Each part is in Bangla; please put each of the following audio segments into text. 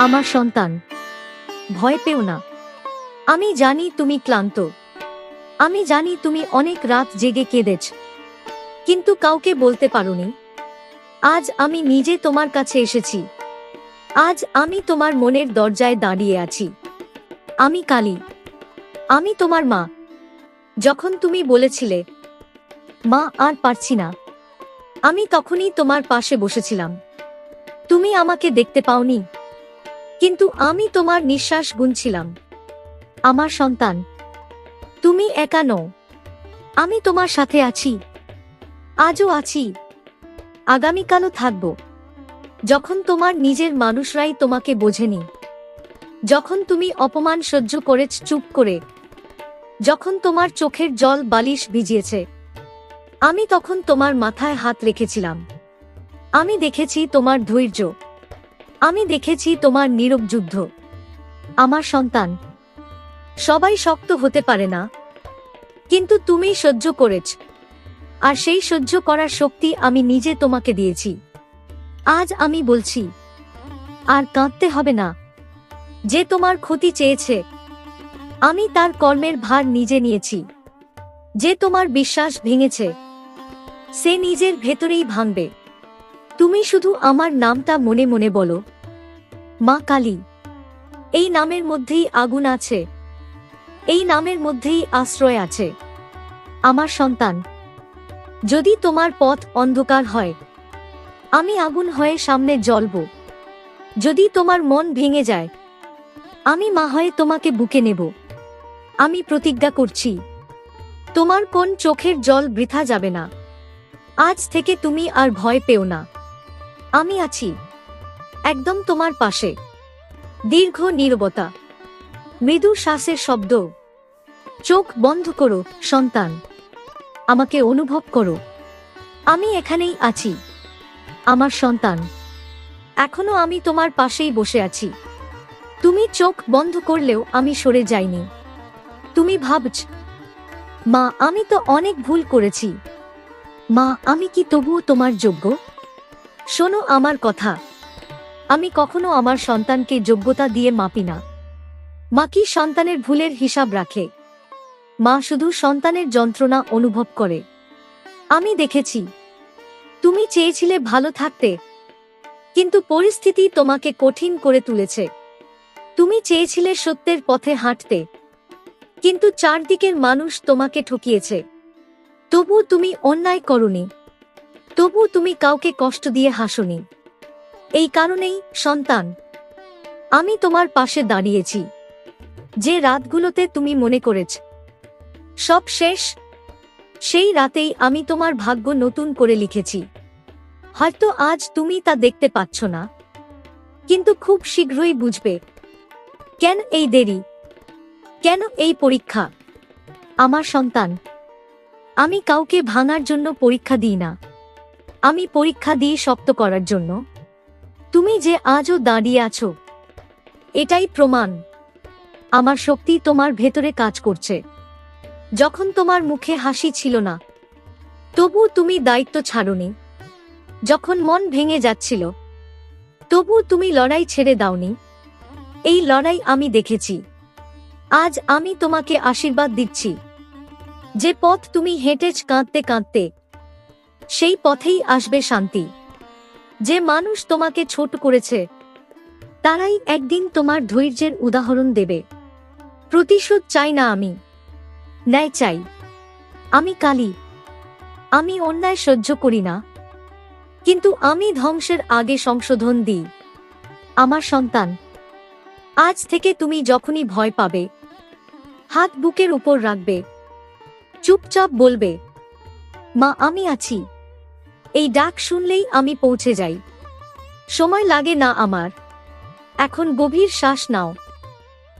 আমার সন্তান। ভয় পেও না। আমি জানি তুমি ক্লান্ত। আমি জানি তুমি অনেক রাত জেগে কেঁদেছ। কিন্তু কাউকে বলতে পারোনি। আজ আমি নিজে তোমার কাছে এসেছি। আজ আমি তোমার মনের দরজায় দাঁড়িয়ে আছি। আমি কালী। আমি তোমার মা। যখন তুমি বলেছিলে, মা, আর পারছি না। আমি তখনই তোমার পাশে বসেছিলাম। তুমি আমাকে দেখতে পাওনি। কিন্তু আমি তোমার নিঃশ্বাস গুনছিলাম। আমার সন্তান, তুমি একা নও। আমি তোমার সাথে আছি। আজও আছি। আগামীকালও থাকব। যখন তোমার নিজের মানুষরাই তোমাকে বোঝেনি। যখন তুমি অপমান সহ্য করেছ চুপ করে। যখন তোমার চোখের জল বালিশ ভিজিয়েছে। আমি তখন তোমার মাথায় হাত রেখেছিলাম। আমি দেখেছি তোমার ধৈর্য। আমি দেখেছি তোমার নীরব যুদ্ধ। আমার সন্তান, সবাই শক্ত হতে পারে না, কিন্তু তুমি সহ্য করেছ, আর সেই সহ্য করার শক্তি আমি নিজে তোমাকে দিয়েছি। আজ আমি বলছি, আর কাঁদতে হবে না, যে তোমার ক্ষতি চেয়েছে, আমি তার কর্মের ভার নিজে নিয়েছি। যে তোমার বিশ্বাস ভেঙেছে, সে নিজের ভেতরেই ভাঙবে। তুমি শুধু আমার নামটা মনে মনে বলো। মা কালী। এই নামের মধ্যেই আগুন আছে। এই নামের মধ্যেই আশ্রয় আছে। আমার সন্তান, যদি তোমার পথ অন্ধকার হয়, আমি আগুন হয়ে সামনে জ্বলব। যদি তোমার মন ভেঙে যায়, আমি মা হয়ে তোমাকে বুকে নেব। আমি প্রতিজ্ঞা করছি, তোমার কোন চোখের জল বৃথা যাবে না। আজ থেকে তুমি আর ভয় পেও না। আমি আছি। একদম তোমার পাশে। দীর্ঘ নীরবতা। মৃদু শ্বাসের শব্দ। চোখ বন্ধ করো, সন্তান। আমাকে অনুভব করো। আমি এখানেই আছি। আমার সন্তান। এখনও আমি তোমার পাশেই বসে আছি। তুমি চোখ বন্ধ করলেও আমি সরে যাইনি। তুমি ভাবছ, মা, আমি তো অনেক ভুল করেছি। মা, আমি কি তবুও তোমার যোগ্য? শোনো আমার কথা। আমি কখনো আমার সন্তানকে যোগ্যতা দিয়ে মাপি না। মা কি সন্তানের ভুলের হিসাব রাখে? মা শুধু সন্তানের যন্ত্রণা অনুভব করে। আমি দেখেছি। তুমি চেয়েছিলে ভালো থাকতে, কিন্তু পরিস্থিতি তোমাকে কঠিন করে তুলেছে। তুমি চেয়েছিলে সত্যের পথে হাঁটতে, কিন্তু চারদিকের মানুষ তোমাকে ঠকিয়েছে। তবু তুমি অন্যায় করনি। তবু তুমি কাউকে কষ্ট দিয়ে হাসনি। এই কারণেই, সন্তান, আমি তোমার পাশে দাঁড়িয়েছি। যে রাতগুলোতে তুমি মনে করেছ, সব শেষ, সেই রাতেই আমি তোমার ভাগ্য নতুন করে লিখেছি। হয়তো আজ তুমি তা দেখতে পাচ্ছ না। কিন্তু খুব শীঘ্রই বুঝবে, কেন এই দেরি? কেন এই পরীক্ষা? আমার সন্তান, আমি কাউকে ভাঙার জন্য পরীক্ষা দিই না। আমি পরীক্ষা দিই শক্ত করার জন্য। তুমি যে আজও দাঁড়িয়ে আছো, এটাই প্রমাণ। আমার শক্তি তোমার ভেতরে কাজ করছে। যখন তোমার মুখে হাসি ছিল না তবু তুমি দায়িত্ব ছাড়নি। যখন মন ভেঙে যাচ্ছিল তবু তুমি লড়াই ছেড়ে দাওনি। এই লড়াই আমি দেখেছি। আজ আমি তোমাকে আশীর্বাদ দিচ্ছি। যে পথ তুমি হেঁটেছ কাঁদতে কাঁদতে সেই পথেই আসবে শান্তি। যে মানুষ তোমাকে ছোট করেছে, তারাই একদিন তোমার ধৈর্যের উদাহরণ দেবে। প্রতিশোধ চাই না আমি। ন্যায় চাই। আমি কালী। আমি অন্যায় সহ্য করি না। কিন্তু আমি ধ্বংসের আগে সংশোধন দিই। আমার সন্তান, আজ থেকে তুমি যখনই ভয় পাবে, হাত বুকের উপর রাখবে। চুপচাপ বলবে, মা, আমি আছি। এই ডাক শুনলেই আমি পৌঁছে যাই। সময় লাগে না আমার। এখন গভীর শ্বাস নাও।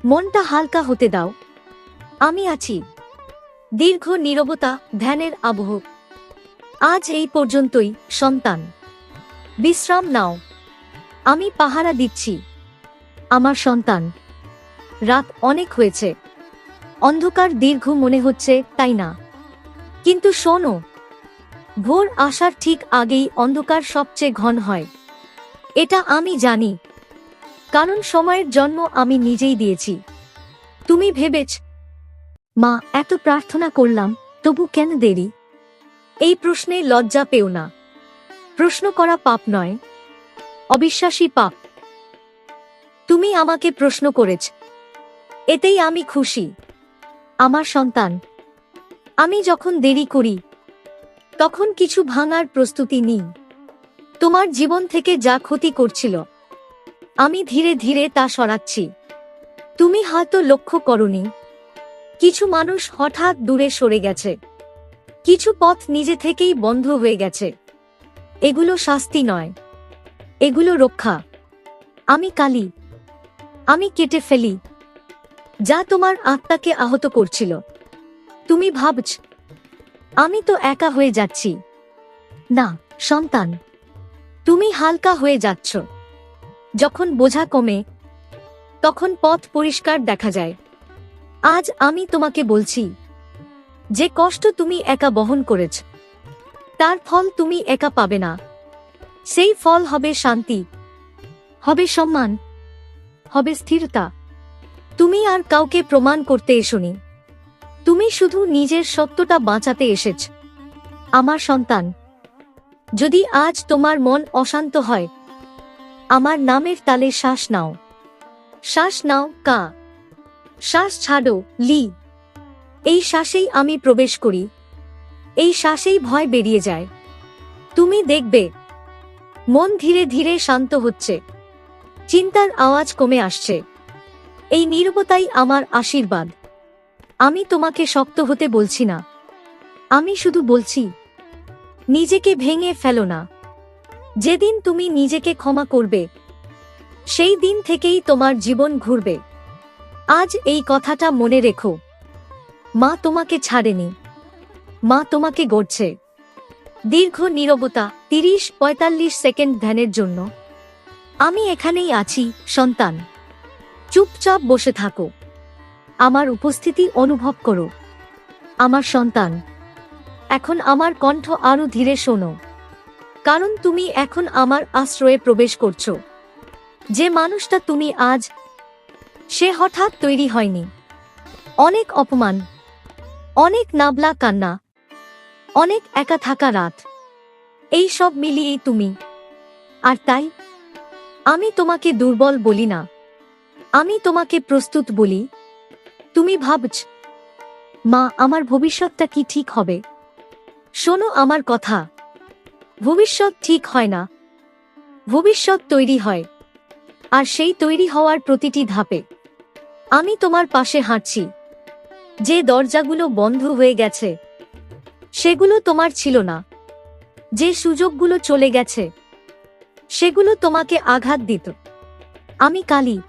মনটা হালকা হতে দাও। আমি আছি। দীর্ঘ নীরবতা ধ্যানের আবহ। আজ এই পর্যন্তই, সন্তান। বিশ্রাম নাও। আমি পাহারা দিচ্ছি। আমার সন্তান। রাত অনেক হয়েছে। অন্ধকার দীর্ঘ মনে হচ্ছে, তাই না? কিন্তু শোনো ভোর আসার ঠিক আগেই অন্ধকার সবচেয়ে ঘন হয়। এটা আমি জানি। কারণ সময়ের জন্ম আমি নিজেই দিয়েছি। তুমি ভেবেছ, মা, এত প্রার্থনা করলাম, তবু কেন দেরি? এই প্রশ্নে লজ্জা পেও না। প্রশ্ন করা পাপ নয়। অবিশ্বাসী পাপ। তুমি আমাকে প্রশ্ন করেছ। এতেই আমি খুশি। আমার সন্তান। আমি যখন দেরি করি তখন কিছু ভাঙার প্রস্তুতি নিই। তোমার জীবন থেকে যা ক্ষতি করছিল, আমি ধীরে ধীরে তা সরাচ্ছি। তুমি হয়তো লক্ষ্য করনি, কিছু মানুষ হঠাৎ দূরে সরে গেছে। কিছু পথ নিজে থেকেই বন্ধ হয়ে গেছে। এগুলো শাস্তি নয়, এগুলো রক্ষা। আমি কালি, আমি কেটে ফেলি, যা তোমার আত্মাকে আহত করছিল। তুমি ভাবছ আমি তো একা হয়ে যাচ্ছি। না, সন্তান। তুমি হালকা হয়ে যাচ্ছ। যখন বোঝা কমে, তখন পথ পরিষ্কার দেখা যায়। আজ আমি তোমাকে বলছি, যে কষ্ট তুমি একা বহন করেছ, তার ফল তুমি একা পাবে না। সেই ফল হবে শান্তি, হবে সম্মান, হবে স্থিরতা। তুমি আর কাউকে প্রমাণ করতে এসোনি তুমি শুধু নিজের সত্যটা বাঁচাতে এসেছ। আমার সন্তান, যদি আজ তোমার মন অশান্ত হয়, আমার নামের তালে শ্বাস নাও। শ্বাস নাও, কা। শ্বাস ছাড়ো, লি। এই শ্বাসেই আমি প্রবেশ করি। এই শ্বাসেই ভয় বেরিয়ে যায়। তুমি দেখবে, মন ধীরে ধীরে শান্ত হচ্ছে। চিন্তার আওয়াজ কমে আসছে। এই নীরবতাই আমার আশীর্বাদ। আমি তোমাকে শক্ত হতে বলছি না। আমি শুধু বলছি, নিজেকে ভেঙে ফেলো না। যেদিন তুমি নিজেকে ক্ষমা করবে, সেই দিন থেকেই তোমার জীবন ঘুরবে। আজ এই কথাটা মনে রেখো। মা তোমাকে ছাড়েনি। মা তোমাকে গড়ছে। দীর্ঘ নীরবতা, তিরিশ পঁয়তাল্লিশ সেকেন্ড ধ্যানের জন্য। আমি এখানেই আছি, সন্তান। চুপচাপ বসে থাকো। আমার উপস্থিতি অনুভব করো। আমার সন্তান, এখন আমার কণ্ঠ আরও ধীরে শোনো। কারণ তুমি এখন আমার আশ্রয়ে প্রবেশ করছ। যে মানুষটা তুমি আজ, সে হঠাৎ তৈরি হয়নি। অনেক অপমান, অনেক নাবলা কান্না, অনেক একা থাকা রাত। এই সব মিলিয়েই তুমি। আর তাই, আমি তোমাকে দুর্বল বলি না। আমি তোমাকে প্রস্তুত বলি তুমি ভাবছ, মা, আমার ভবিষ্যৎটা কি ঠিক হবে? শোনো আমার কথা। ভবিষ্যৎ ঠিক হয় না। ভবিষ্যৎ তৈরি হয়। আর সেই তৈরি হওয়ার প্রতিটি ধাপে আমি তোমার পাশে হাঁটছি। যে দরজাগুলো বন্ধ হয়ে গেছে, সেগুলো তোমার ছিল না। যে সুযোগগুলো চলে গেছে, সেগুলো তোমাকে আঘাত দিত। আমি কালি।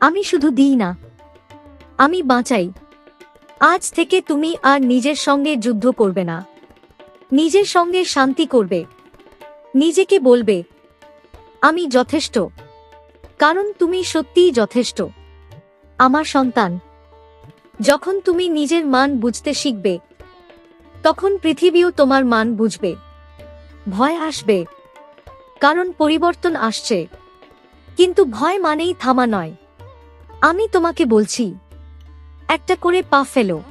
আমি শুধু দিই না। আমি বাঁচাই। আজ থেকে তুমি আর নিজের সঙ্গে যুদ্ধ করবে না। নিজের সঙ্গে শান্তি করবে। নিজেকে বলবে, আমি যথেষ্ট। কারণ তুমি সত্যিই যথেষ্ট। আমার সন্তান, যখন তুমি নিজের মান বুঝতে শিখবে, তখন পৃথিবীও তোমার মান বুঝবে। ভয় আসবে, কারণ পরিবর্তন আসছে। কিন্তু ভয় মানেই থামা নয়। আমি তোমাকে বলছি একটা করে পা ফেলো।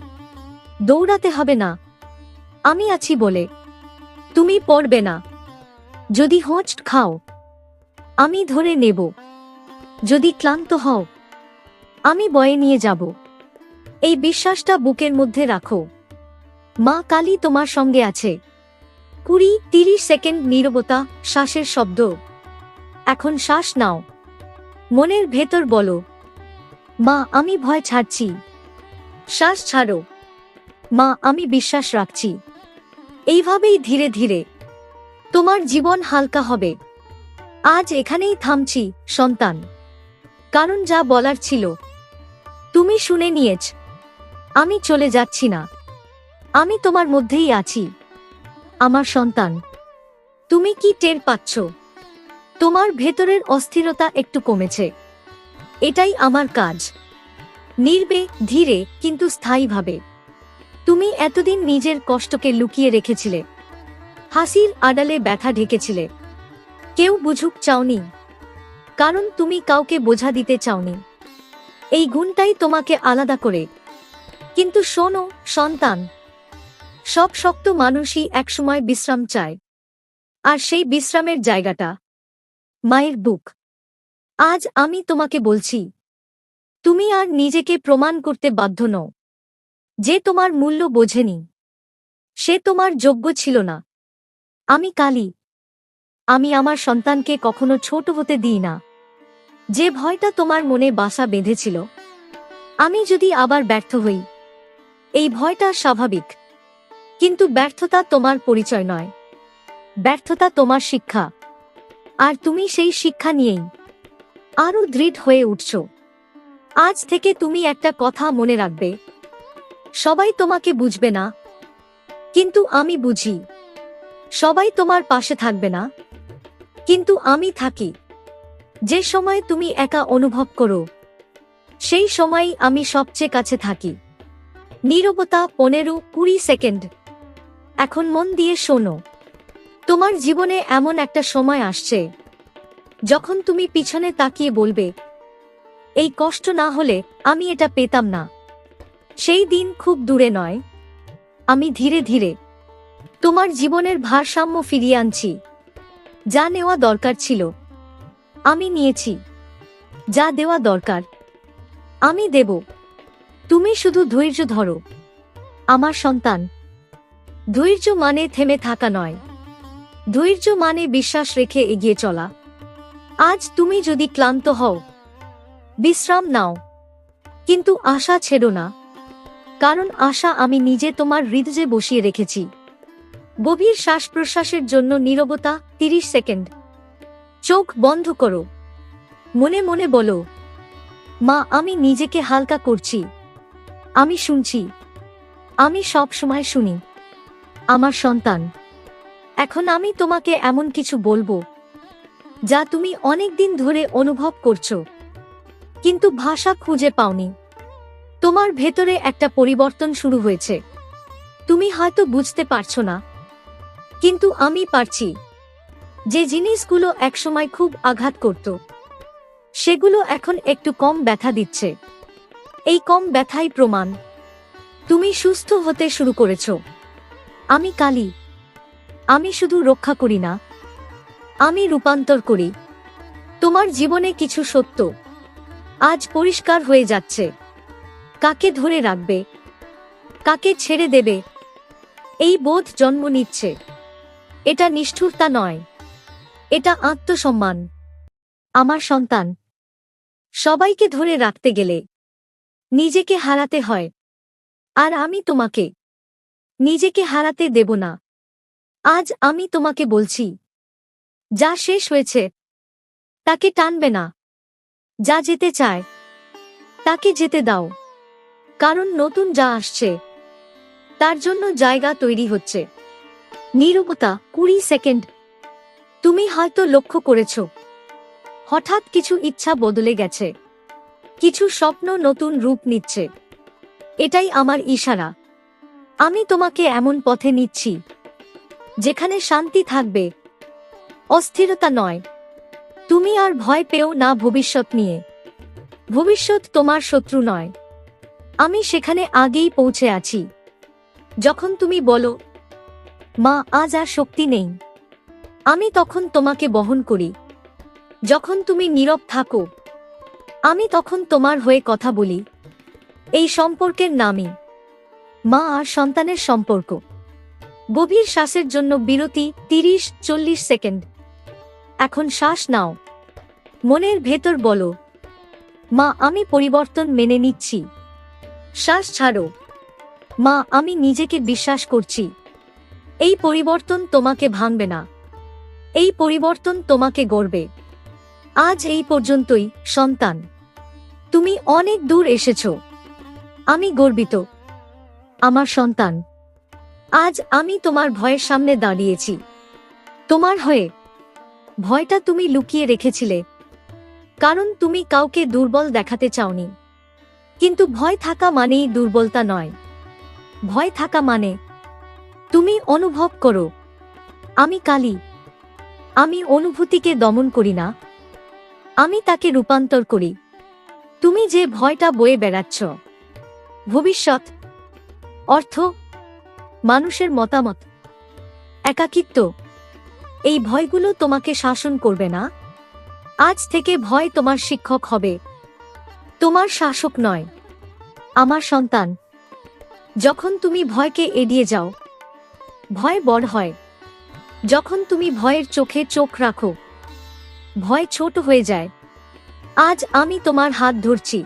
দৌড়াতে হবে না। আমি আছি বলে। তুমি পড়বে না। যদি হোঁচ খাও, আমি ধরে নেব। যদি ক্লান্ত হও, আমি বয়ে নিয়ে যাব। এই বিশ্বাসটা বুকের মধ্যে রাখো। মা কালী তোমার সঙ্গে আছে। কুড়ি, তিরিশ সেকেন্ড নীরবতা, শ্বাসের শব্দ। এখন শ্বাস নাও। মনের ভেতর বলো, মা, আমি ভয় ছাড়ছি। শ্বাস ছাড়ো। মা, আমি বিশ্বাস রাখছি। এইভাবেই ধীরে ধীরে তোমার জীবন হালকা হবে। আজ এখানেই থামছি, সন্তান। কারণ যা বলার ছিল, তুমি শুনে নিয়েছ। আমি চলে যাচ্ছি না। আমি তোমার মধ্যেই আছি। আমার সন্তান, তুমি কি টের পাচ্ছ? তোমার ভেতরের অস্থিরতা একটু কমেছে। এটাই আমার কাজ। নির্বে, ধীরে, কিন্তু স্থায়ীভাবে। তুমি এতদিন নিজের কষ্টকে লুকিয়ে রেখেছিলে। হাসির আড়ালে ব্যথা ঢেকেছিলে। কেউ বুঝুক চাওনি। কারণ তুমি কাউকে বোঝা দিতে চাওনি। এই গুণটাই তোমাকে আলাদা করে। কিন্তু শোনো, সন্তান। সব শক্ত মানুষই একসময় বিশ্রাম চায়। আর সেই বিশ্রামের জায়গাটা। মায়ের বুক। আজ আমি তোমাকে বলছি তুমি আর নিজেকে প্রমাণ করতে বাধ্য নও। যে তোমার মূল্য বোঝেনি, সে তোমার যোগ্য ছিল না। আমি কালী, আমি আমার সন্তানকে কখনো ছোট হতে দিই না। যে ভয়টা তোমার মনে বাসা বেঁধেছিল, আমি যদি আবার ব্যর্থ হই, এই ভয়টা স্বাভাবিক। কিন্তু ব্যর্থতা তোমার পরিচয় নয়। ব্যর্থতা তোমার শিক্ষা। আর তুমি সেই শিক্ষা নিয়েই আরও দৃঢ় হয়ে উঠছ। আজ থেকে তুমি একটা কথা মনে রাখবে। সবাই তোমাকে বুঝবে না। কিন্তু আমি বুঝি। সবাই তোমার পাশে থাকবে না। কিন্তু আমি থাকি। যে সময় তুমি একা অনুভব করো, সেই সময় আমি সবচেয়ে কাছে থাকি। নীরবতা পনেরো কুড়ি সেকেন্ড। এখন মন দিয়ে শোনো। তোমার জীবনে এমন একটা সময় আসছে, যখন তুমি পিছনে তাকিয়ে বলবে এই কষ্ট না হলে আমি এটা পেতাম না। সেই দিন খুব দূরে নয়। আমি ধীরে ধীরে তোমার জীবনের ভারসাম্য ফিরিয়ে আনছি। যা নেওয়া দরকার ছিল, আমি নিয়েছি। যা দেওয়া দরকার, আমি দেব। তুমি শুধু ধৈর্য ধরো, আমার সন্তান। ধৈর্য মানে থেমে থাকা নয়। ধৈর্য মানে বিশ্বাস রেখে এগিয়ে চলা। আজ তুমি যদি ক্লান্ত হও বিশ্রাম নাও। কিন্তু আশা ছেড়ো না। কারণ আশা আমি নিজে তোমার হৃদয়ে বসিয়ে রেখেছি। গভীর শ্বাস প্রশ্বাসের জন্য নীরবতা তিরিশ সেকেন্ড। চোখ বন্ধ করো। মনে মনে বলো, মা, আমি নিজেকে হালকা করছি। আমি শুনছি। আমি সব সময় শুনি। আমার সন্তান, এখন আমি তোমাকে এমন কিছু বলব যা তুমি অনেক দিন ধরে অনুভব করছ। কিন্তু ভাষা খুঁজে পাওনি। তোমার ভেতরে একটা পরিবর্তন শুরু হয়েছে। তুমি হয়তো বুঝতে পারছ না। কিন্তু আমি পারছি। যে জিনিসগুলো একসময় খুব আঘাত করত, সেগুলো এখন একটু কম ব্যথা দিচ্ছে। এই কম ব্যথাই প্রমাণ। তুমি সুস্থ হতে শুরু করেছ। আমি কালি। আমি শুধু রক্ষা করি না। আমি রূপান্তর করি। তোমার জীবনে কিছু সত্য। আজ পরিষ্কার হয়ে যাচ্ছে। কাকে ধরে রাখবে? কাকে ছেড়ে দেবে? এই বোধ জন্ম নিচ্ছে। এটা নিষ্ঠুরতা নয়। এটা আত্মসম্মান। আমার সন্তান, সবাইকে ধরে রাখতে গেলে নিজেকে হারাতে হয়। আর আমি তোমাকে, নিজেকে হারাতে দেব না। আজ আমি তোমাকে বলছি, যা শেষ হয়েছে, তাকে টানবে না। যা যেতে চায়, তাকে যেতে দাও। কারণ নতুন যা আসছে, তার জন্য জায়গা তৈরি হচ্ছে। নীরবতা কুড়ি সেকেন্ড। তুমি হয়তো লক্ষ্য করেছ, হঠাৎ কিছু ইচ্ছা বদলে গেছে। কিছু স্বপ্ন নতুন রূপ নিচ্ছে। এটাই আমার ইশারা। আমি তোমাকে এমন পথে নিচ্ছি, যেখানে শান্তি থাকবে, অস্থিরতা নয়। তুমি আর ভয় পেও না ভবিষ্যৎ নিয়ে। ভবিষ্যৎ তোমার শত্রু নয়। আমি সেখানে আগেই পৌঁছে আছি। যখন তুমি বলো, মা, আজ আর শক্তি নেই। আমি তখন তোমাকে বহন করি। যখন তুমি নীরব থাকো, আমি তখন তোমার হয়ে কথা বলি। এই সম্পর্কের নামই। মা আর সন্তানের সম্পর্ক। গভীর শ্বাসের জন্য বিরতি তিরিশ চল্লিশ সেকেন্ড। এখন শ্বাস নাও। মনের ভেতর বলো। মা, আমি পরিবর্তন মেনে নিচ্ছি। শ্বাস ছাড়ো। মা, আমি নিজেকে বিশ্বাস করছি। এই পরিবর্তন তোমাকে ভাঙবে না। এই পরিবর্তন তোমাকে গড়বে। আজ এই পর্যন্তই, সন্তান। তুমি অনেক দূর এসেছ। আমি গর্বিত। আমার সন্তান, আজ আমি তোমার ভয়ের সামনে দাঁড়িয়েছি। তোমার হয়ে, ভয়টা তুমি লুকিয়ে রেখেছিলে। কারণ তুমি কাউকে দুর্বল দেখাতে চাওনি। কিন্তু ভয় থাকা মানেই দুর্বলতা নয়। ভয় থাকা মানে তুমি অনুভব করো, আমি কালি, আমি অনুভূতিকে দমন করি না, আমি তাকে রূপান্তর করি। তুমি যে ভয়টা বয়ে বেড়াচ্ছ। ভবিষ্যৎ, অর্থ, মানুষের মতামত, একাকিত্ব, এই ভয়গুলো তোমাকে শাসন করবে না? আজ থেকে ভয় তোমার শিক্ষক হবে। তোমার শাসক নয়, আমার সন্তান। যখন তুমি ভয়কে এড়িয়ে যাও, ভয় বড় হয়। যখন তুমি ভয়ের চোখে চোখ রাখো, ভয় ছোট হয়ে যায়। আজ আমি তোমার হাত ধরছি।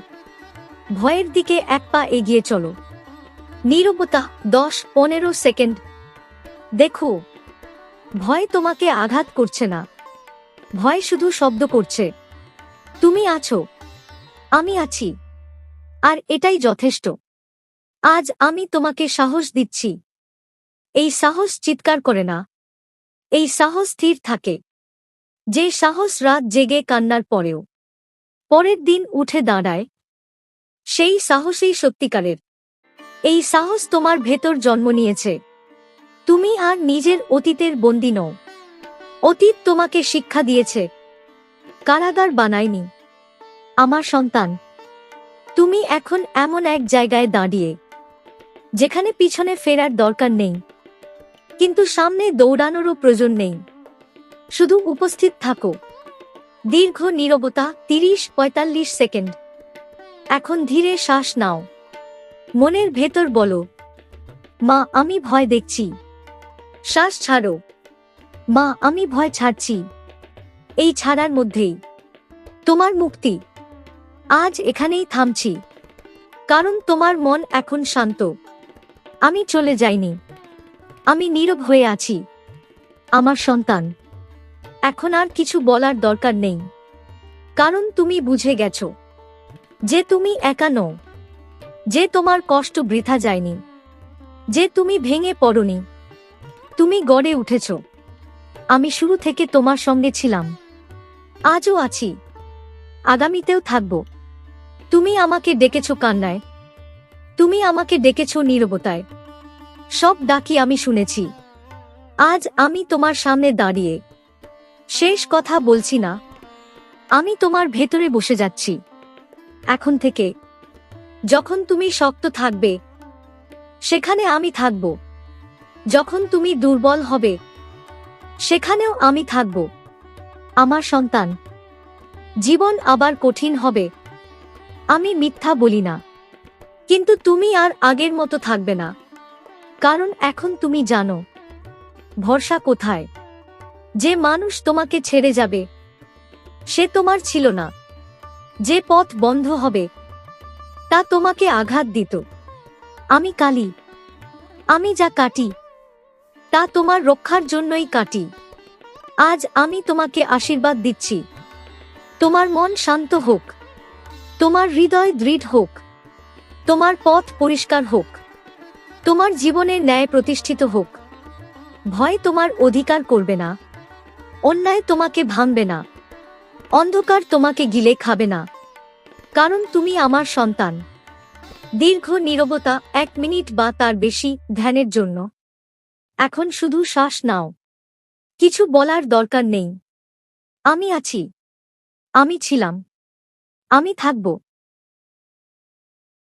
ভয়ের দিকে এক পা এগিয়ে চলো। নীরবতা, দশ, পনেরো সেকেন্ড। দেখো, ভয় তোমাকে আঘাত করছে না। ভয় শুধু শব্দ করছে। তুমি আছো। আমি আছি। আর এটাই যথেষ্ট। আজ আমি তোমাকে সাহস দিচ্ছি। এই সাহস চিৎকার করে না। এই সাহস স্থির থাকে। যে সাহস রাত জেগে কান্নার পরেও। পরের দিন উঠে দাঁড়ায়। সেই সাহসেই সত্যিকারের। এই সাহস তোমার ভেতর জন্ম নিয়েছে। তুমি আর নিজের অতীতের বন্দি নও। অতীত তোমাকে শিক্ষা দিয়েছে। কারাগার বানায়নি। আমার সন্তান, তুমি এখন এমন এক জায়গায় দাঁড়িয়ে, যেখানে পিছনে ফেরার দরকার নেই, কিন্তু সামনে দৌড়ানোরও প্রয়োজন নেই। শুধু উপস্থিত থাকো। দীর্ঘ নীরবতা তিরিশ পঁয়তাল্লিশ সেকেন্ড। এখন ধীরে শ্বাস নাও। মনের ভেতর বলো, মা, আমি ভয় দেখছি। শ্বাস ছাড়ো। মা, আমি ভয় ছাড়ছি। এই ছাড়ার মধ্যেই। তোমার মুক্তি। আজ এখানেই থামছি। কারণ তোমার মন এখন শান্ত। আমি চলে যাইনি। আমি নীরব হয়ে আছি। আমার সন্তান। এখন আর কিছু বলার দরকার নেই। কারণ তুমি বুঝে গেছো যে তুমি একা নও। যে তোমার কষ্ট বৃথা যায়নি। যে তুমি ভেঙে পড়নি। তুমি গড়ে উঠেছ। আমি শুরু থেকে তোমার সঙ্গে ছিলাম। আজও আছি। আগামীতেও থাকব। তুমি আমাকে ডেকেছ কান্নায়। তুমি আমাকে ডেকেছ নীরবতায়। সব ডাকি আমি শুনেছি। আজ আমি তোমার সামনে দাঁড়িয়ে। শেষ কথা বলছি না। আমি তোমার ভেতরে বসে যাচ্ছি। এখন থেকে, যখন তুমি শক্ত থাকবে, সেখানে আমি থাকব। যখন তুমি দুর্বল হবে সেখানেও আমি থাকব। আমার সন্তান। জীবন আবার কঠিন হবে। আমি মিথ্যা বলি না। কিন্তু তুমি আর আগের মতো থাকবে না। কারণ এখন তুমি জানো। ভরসা কোথায়? যে মানুষ তোমাকে ছেড়ে যাবে, সে তোমার ছিল না। যে পথ বন্ধ হবে, তা তোমাকে আঘাত দিত। আমি কালি। আমি যা কাটি তা তোমার রক্ষার জন্যই কাটি। আজ আমি তোমাকে আশীর্বাদ দিচ্ছি। তোমার মন শান্ত হোক। তোমার হৃদয় দৃঢ় হোক। তোমার পথ পরিষ্কার হোক। তোমার জীবনের ন্যায় প্রতিষ্ঠিত হোক। ভয় তোমার অধিকার করবে না। অন্যায় তোমাকে ভাঙবে না। অন্ধকার তোমাকে গিলে খাবে না। কারণ তুমি আমার সন্তান। দীর্ঘ নীরবতা এক মিনিট বা তার বেশি ধ্যানের জন্য। এখন শুধু শ্বাস নাও। কিছু বলার দরকার নেই। আমি আছি। আমি ছিলাম। আমি থাকব।